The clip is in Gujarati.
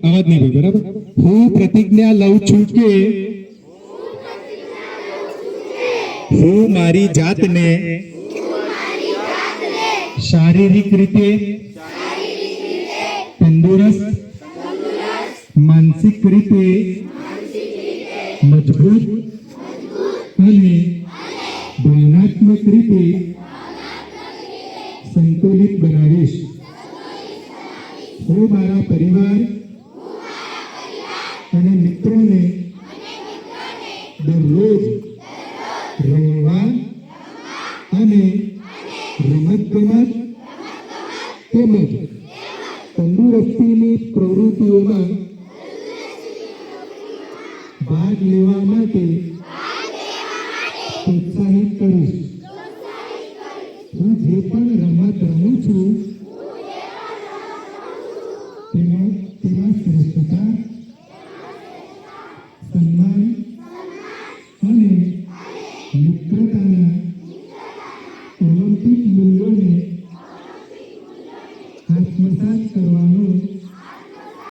અવાજ નહીં ભાઈ બરાબર હું પ્રતિજ્ઞા લઉં છું કે હું મારી જાતને શારીરિક રીતે તંદુરસ્ત માનસિક રીતે મજબૂત અને ભાવનાત્મક રીતે સંતુલિત બનાવીશ હું મારા પરિવાર રમવા અને રમત ગમત તેમજ તંદુરસ્તીની પ્રવૃત્તિઓમાં ભાગ લેવા માટે પ્રોત્સાહિત કરીશ. હું જે પણ રમત રમું છું, તેમાં મિત્રતાના ઓલિમ્પિક મૂલ્યોને આત્મસાત કરવાનો